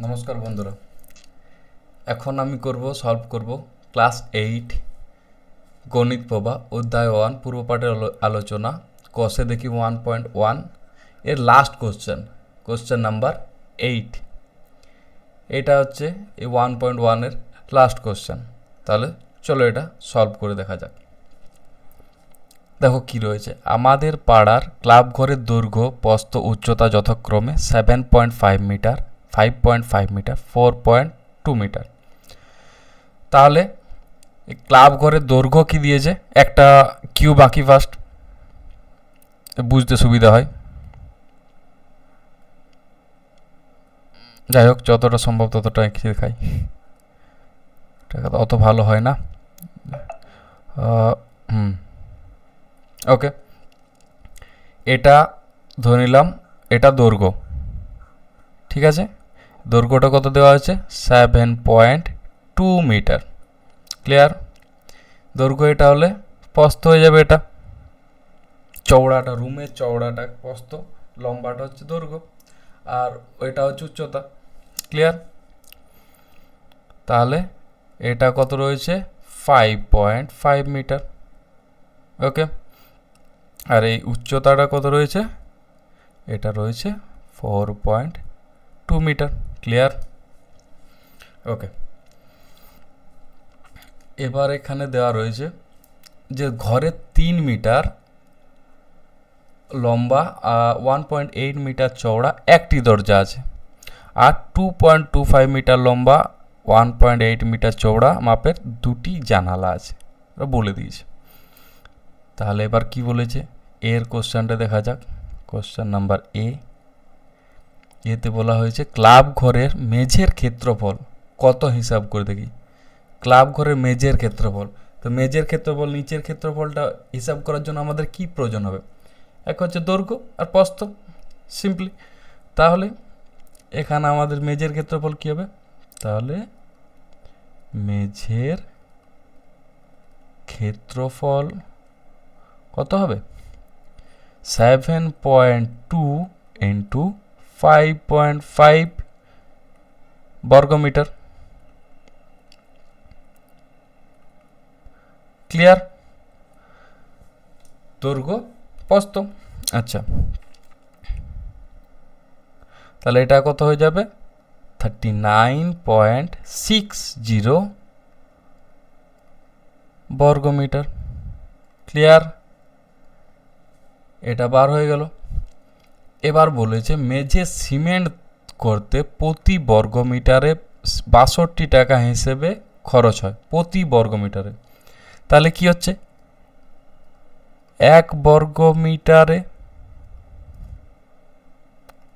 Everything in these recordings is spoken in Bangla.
নমস্কার বন্ধুরা। এখন আমি করব সলভ করব ক্লাস এইট গণিত প্রভা অধ্যায় ওয়ান পূর্ব পাঠের আলো- আলোচনা। কষে দেখি ওয়ান পয়েন্ট ওয়ানের last question question number eight এটা হচ্ছে এই ওয়ান পয়েন্ট ওয়ানের লাস্ট কোশ্চেন তাহলে চলো এটা সলভ করে দেখা যাক। দেখো কি রয়েছে। আমাদের পাড়ার ক্লাব ঘরের দৈর্ঘ্য, প্রস্থ, উচ্চতা যথাক্রমে seven point five metre five point five metre four point two metre তাহলে ক্লাব ঘরের দৈর্ঘ্য কি দিয়েছে? একটা কিউ বাকি ফার্স্ট বুঝতে সুবিধা হয়। যাই হোক, যতটা সম্ভব ততটা এঁকে দেখাই। এটা তো অত ভালো হয় না। হুম। ওকে। এটা ধরে নিলাম, এটা দৈর্ঘ্য। ঠিক আছে? দৈর্ঘ্যটা কত দেওয়া হয়েছে? Seven point two metre clear দৈর্ঘ্য এটা হলে প্রস্থ হয়ে যাবে এটা। চওড়াটা, রুমের চওড়াটা প্রস্থ, লম্বাটা হচ্ছে দৈর্ঘ্য। আর ওইটা হচ্ছে উচ্চতা। ক্লিয়ার তাহলে এটা কত রয়েছে? Five point five metre okay আর এই উচ্চতাটা কত রয়েছে? এটা রয়েছে four point two metre clear okay এবার এখানে দেওয়া রয়েছে যে ঘরে তিন মিটার লম্বা ওয়ান পয়েন্ট এইট মিটার চওড়া, একটি দরজা আছে। আর two point two five metre লম্বা ওয়ান পয়েন্ট এইট মিটার চওড়া মাপের দুটি জানালা আছে। বলে দিয়েছে। তাহলে এবার কি বলেছে? এর কোশ্চেনটা দেখা যাক। কোশ্চেন নাম্বার এ এতে বলা হয়েছে, ক্লাব ঘরের মেঝের ক্ষেত্রফল কত হিসাব করে দেখি? ক্লাব ঘরের মেঝের ক্ষেত্রফল। তো মেঝের ক্ষেত্রফল, নিচের ক্ষেত্রফলটা হিসাব করার জন্য আমাদের কি প্রয়োজন হবে? এক হচ্ছে দৈর্ঘ্য আর প্রস্থ, সিম্পলি। তাহলে এখানে আমাদের মেঝের ক্ষেত্রফল কী হবে? তাহলে মেঝের ক্ষেত্রফল কত হবে? Seven point two into five point five বর্গমিটার ক্লিয়ার দৈর্ঘ্য প্রস্থ আচ্ছা তাহলে এটা কত হয়ে যাবে thirty nine point six zero বর্গমিটার ক্লিয়ার এটা বার হয়ে গেল এবার বলেছে, মেঝে সিমেন্ট করতে প্রতি বর্গমিটারে বাষট্টি টাকা হিসেবে খরচ হয়, প্রতি বর্গমিটারে তাহলে কি হচ্ছে? এক বর্গমিটারে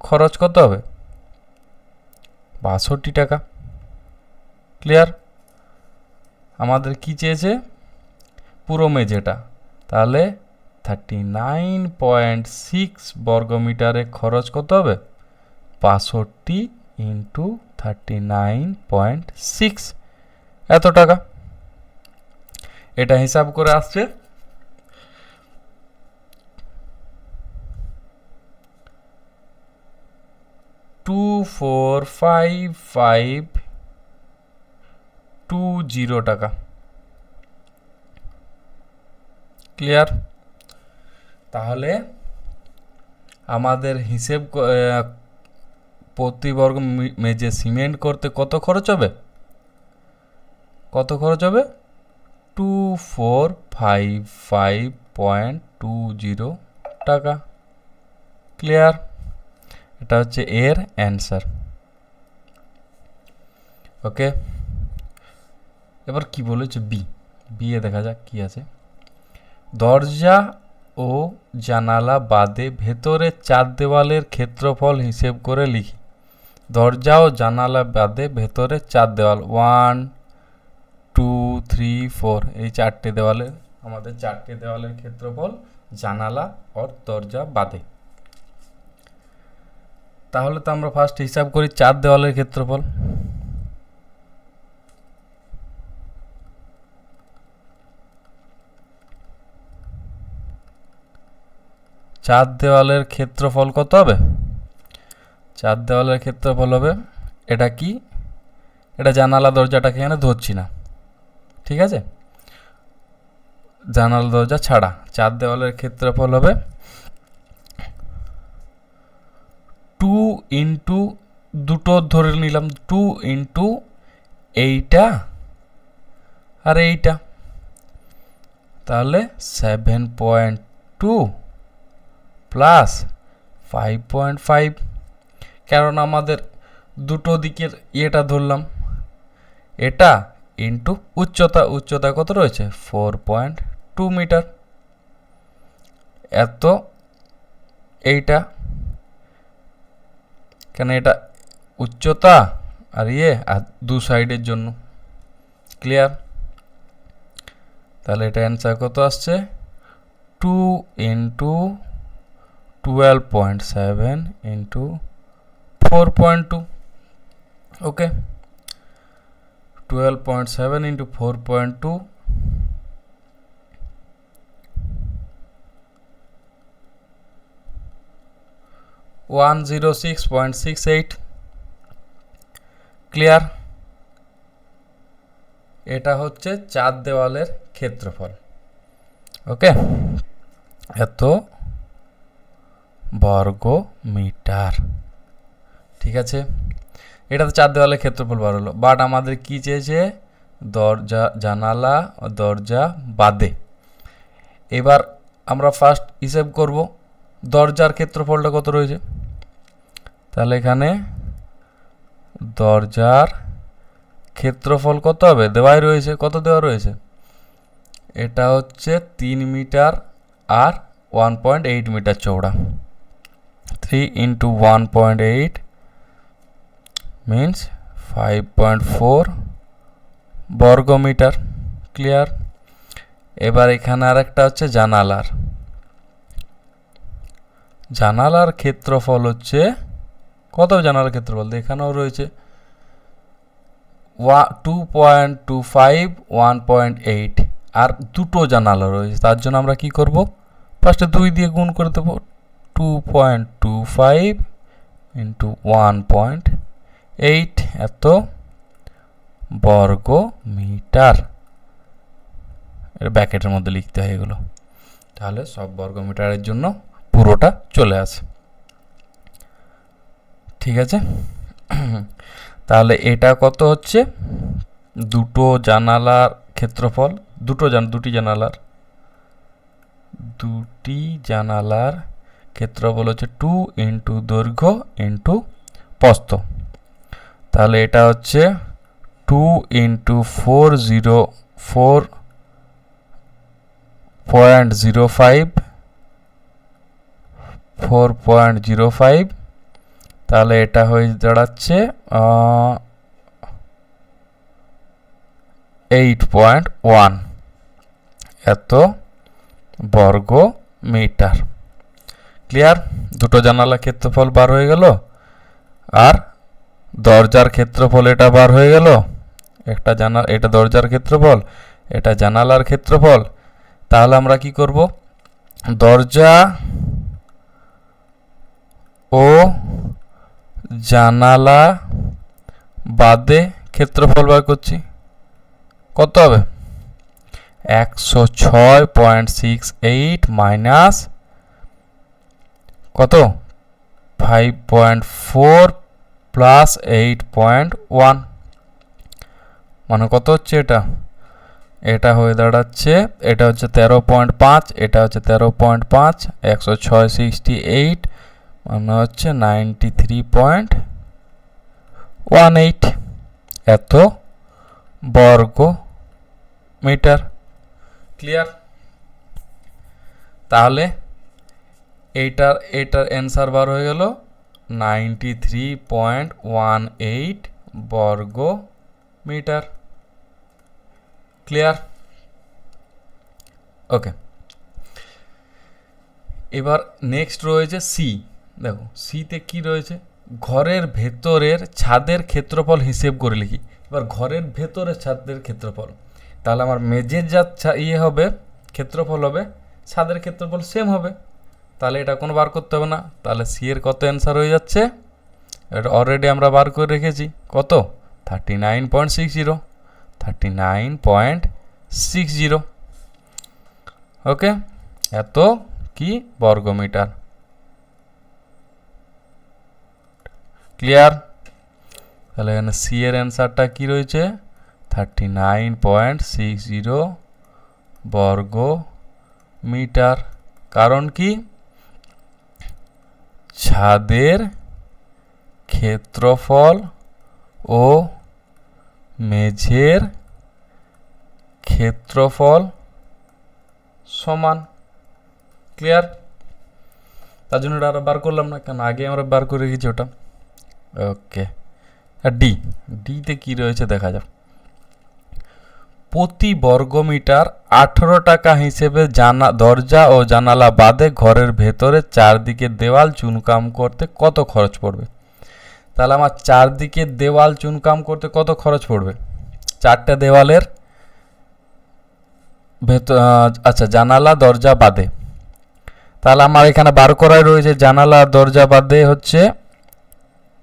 খরচ কত হবে? বাষট্টি টাকা। ক্লিয়ার? আমাদের কি চেয়েছে? পুরো মেঝেটা। তাহলে থার্টি নাইন পয়েন্ট সিক্স বর্গমিটারে খরচ কত হবে? বাষট্টি into thirty nine point six এত টাকা। এটা হিসাব করে আসছে। Two four five five two zero টাকা। ক্লিয়ার তাহলে আমাদের হিসেব প্রতি বর্গ মি- মেঝে সিমেন্ট করতে কত খরচ হবে? কত খরচ হবে? Two four five five point two zero টাকা। ক্লিয়ার? এটা হচ্ছে এর অ্যান্সার। ওকে? এবার কি বলেছে? বি। বি এ দেখা যাক কি আছে। দরজা ও জানালা বাদে ভেতরের চার দেওয়ালের ক্ষেত্রফল হিসেব করে লিখি। দরজা ও জানালা বাদে ভেতরে চার দেওয়াল। ওয়ান, টু, থ্রি, ফোর এই চারটে দেওয়ালের আমাদের চারটে দেওয়ালের ক্ষেত্রফল জানালা আর দরজা বাদে। তাহলে তো আমরা ফার্স্ট হিসাব করি চার দেওয়ালের ক্ষেত্রফল। চার দেওয়ালের ক্ষেত্রফল কত হবে? চার দেওয়ালের ক্ষেত্রফল হবে, এটা কি? এটা জানালা দরজাটাকে এখানে ধরছি না। ঠিক আছে? জানালা দরজা ছাড়া। চার দেওয়ালের ক্ষেত্রফল হবে টু ইন্টু, দুটো ধরে নিলাম, টু ইন্টু এইটা। আর এইটা। তাহলে seven point two. Plus five point five. কারণ আমাদের দুটো দিকের ইয়েটা ধরলাম। এটা ইন্টু উচ্চতা উচ্চতা কত রয়েছে? Four point two metre. এত এইটা। কেন এটা উচ্চতা আর ইয়ে আর দু সাইডের জন্য। ক্লিয়ার? তাহলে এটা অ্যান্সার কত আসছে? Two into twelve point seven into four point two okay twelve point seven into four point two one zero six point six eight clear এটা হচ্ছে চার দেওয়ালের ক্ষেত্রফল। ওকে এত বর্গ মিটার ঠিক আছে? এটা তো চার দেওয়ালের ক্ষেত্রফল বার হলো। বাট আমাদের কি চেয়েছে? দরজা, জানালা দরজা বাদে। এবার আমরা ফার্স্ট হিসেব করব দরজার ক্ষেত্রফলটা কত রয়েছে। তাহলে এখানে দরজার ক্ষেত্রফল কত হবে? দেওয়াই রয়েছে। কত দেওয়া রয়েছে? এটা হচ্ছে তিন মিটার আর one point eight metre Chaura three into one point eight means five point four বর্গ মিটার ক্লিয়ার এবার এখানে আর একটা হচ্ছে জানালার। জানালার ক্ষেত্রফল হচ্ছে, কত জানালার ক্ষেত্রফল? এখানেও রয়েছে। ওয়া two point two five one point eight আর দুটো জানালা রয়েছে, তার জন্য আমরা কি করব? ফার্স্টে দুই দিয়ে গুণ করে দেবো। Two point two five into one point eight এত বর্গ মিটার এটা ব্যাকেটের মধ্যে লিখতে হয় এগুলো। তাহলে সব বর্গ মিটারের জন্য পুরোটা চলে আসে। ঠিক আছে? তাহলে এটা কত হচ্ছে? দুটো জানালার ক্ষেত্রফল, দুটো জান, দুটি জানালার দুটি জানালার ক্ষেত্রফল হচ্ছে টু ইন্টু দৈর্ঘ্য ইন্টু প্রস্থ। তাহলে এটা হচ্ছে two into four zero four point zero five four point zero five তাহলে এটা হয়ে দাঁড়াচ্ছে এইট পয়েন্ট ওয়ান এত বর্গ মিটার ক্লিয়ার দুটো জানালা ক্ষেত্রফল বার হয়ে গেল। আর দরজার ক্ষেত্রফল এটা বার হয়ে গেল। একটা জানা এটা দরজার ক্ষেত্রফল, এটা জানালার ক্ষেত্রফল। তাহলে আমরা কি করব? দরজা ও জানালা বাদে ক্ষেত্রফল বার করছি। কত হবে? একশো ছয় পয়েন্ট সিক্স এইট মাইনাস কত? Five point four plus eight point one মানে কত হচ্ছে এটা? এটা হয়ে দাঁড়াচ্ছে, এটা হচ্ছে তেরো পয়েন্ট পাঁচ, এটা হচ্ছে তেরো পয়েন্ট পাঁচ, একশো ছয় সিক্সটি এইট মানে হচ্ছে ninety three point one eight এত বর্গ মিটার ক্লিয়ার তাহলে এইটার এটার অ্যান্সার বার হয়ে গেল ninety three point one eight বর্গ মিটার ক্লিয়ার ওকে এবার নেক্সট রয়েছে সি দেখো সিতে কি রয়েছে? ঘরের ভেতরের ছাদের ক্ষেত্রফল হিসেব করে লিখি। এবার ঘরের ভেতরের ছাদের ক্ষেত্রফল। তাহলে আমার মেজের যা ইয়ে হবে, ক্ষেত্রফল হবে, ছাদের ক্ষেত্রফল সেম হবে। তাহলে এটা কোনো বার করতে হবে না। তাহলে সি এর কত অ্যান্সার হয়ে যাচ্ছে? এটা অলরেডি আমরা বার করে রেখেছি। কত? Thirty nine point six zero thirty nine point six zero okay? এত কি বর্গমিটার? ক্লিয়ার? তাহলে এখানে সি এর অ্যান্সারটা কী রয়েছে? Thirty nine point six zero বর্গ মিটার কারণ কি? ছাদের ক্ষেত্রফল ও মেঝের ক্ষেত্রফল সমান। ক্লিয়ার তার জন্য এটা বার করলাম না কারণ আগে আমরা বার করে রেখেছি ওটা। ওকে আর ডি ডিতে কী রয়েছে দেখা যাক। প্রতি বর্গমিটার আঠেরো টাকা হিসেবে জানা দরজা ও জানালা বাদে ঘরের ভেতরে চারদিকে দেওয়াল চুনকাম করতে কত খরচ পড়বে? তাহলে আমার চারদিকে দেওয়াল চুনকাম করতে কত খরচ পড়বে? চারটে দেওয়ালের ভেতর আচ্ছা জানালা দরজা বাদে। তাহলে আমার এখানে বার করাই রয়েছে জানালা দরজা বাদে হচ্ছে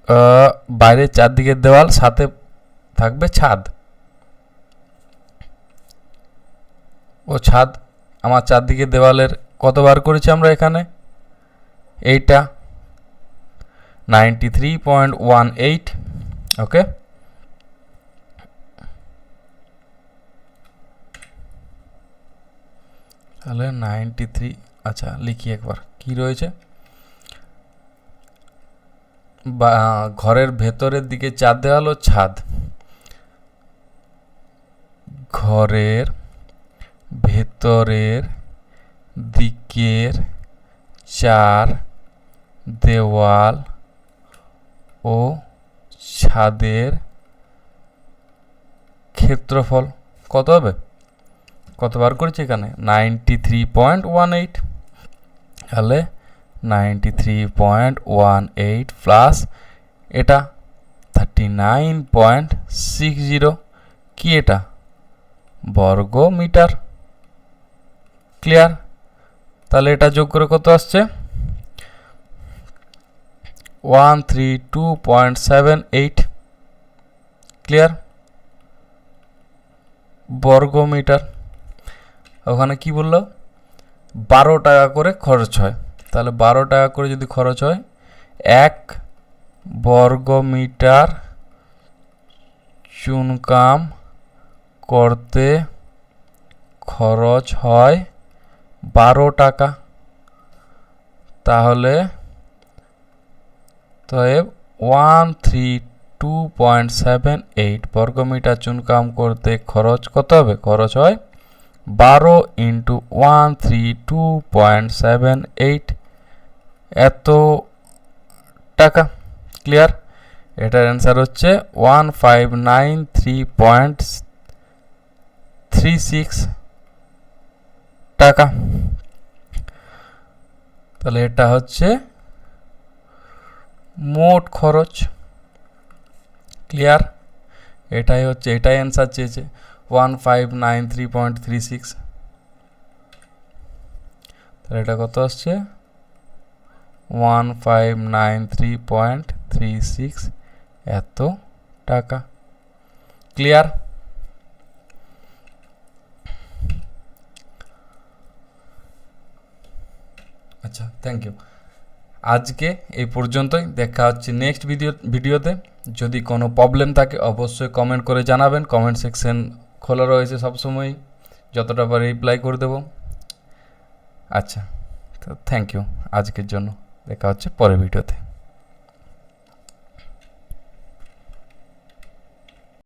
আহ, বাইরে চারদিকের দেওয়াল সাথে থাকবে ছাদ। ও ছাদ, আমার চারদিকে দেওয়ালের কতবার করেছি আমরা এখানে? এইটা ninety three point one eight okay তাহলে নাইনটি থ্রি আচ্ছা লিখি একবার, কি রয়েছে? বা, ঘরের ভেতরের দিকে চার দেওয়াল ও ছাদ। ঘরের ভেতরের দিকের চার দেওয়াল ও ছাদের ক্ষেত্রফল কত হবে? কতবার করেছি এখানে? Ninety three point one eight তাহলে ninety three point one eight plus এটা thirty nine point six zero কি এটা? বর্গ মিটার ক্লিয়ার তাহলে এটা যোগ করে কত আসছে? One three two point seven eight clear বর্গ মিটার ওখানে কি বলল? বারো টাকা করে খরচ হয়। তাহলে বারো টাকা করে যদি খরচ হয়, এক বর্গ মিটার চুনকাম করতে খরচ হয় বারো টাকা। তাহলে তো one three two point seven eight বর্গমিটার চুনকাম করতে খরচ কত হবে? খরচ হয় বারো into one three two point seven eight এত টাকা ক্লিয়ার এটার অ্যান্সার হচ্ছে one five nine three point three six টাকা। তাহলে এটা হচ্ছে মোট খরচ। ক্লিয়ার? এটাই হচ্ছে, এটাই অ্যান্সার চেয়েছে। One five nine three point three six. তাহলে এটা কত আসছে? One five nine three point three six. এত টাকা। ক্লিয়ার? আচ্ছা থ্যাংক ইউ আজকে এই পর্যন্তই, দেখা হচ্ছে নেক্সট ভিডিও ভিডিওতে যদি কোনো প্রবলেম থাকে, অবশ্যই কমেন্ট করে জানাবেন। কমেন্ট সেকশন খোলা রয়েছে সবসময়ই। যতটা পারে রিপ্লাই করে দেবো। আচ্ছা তো থ্যাংক ইউ আজকের জন্য। দেখা হচ্ছে পরের ভিডিওতে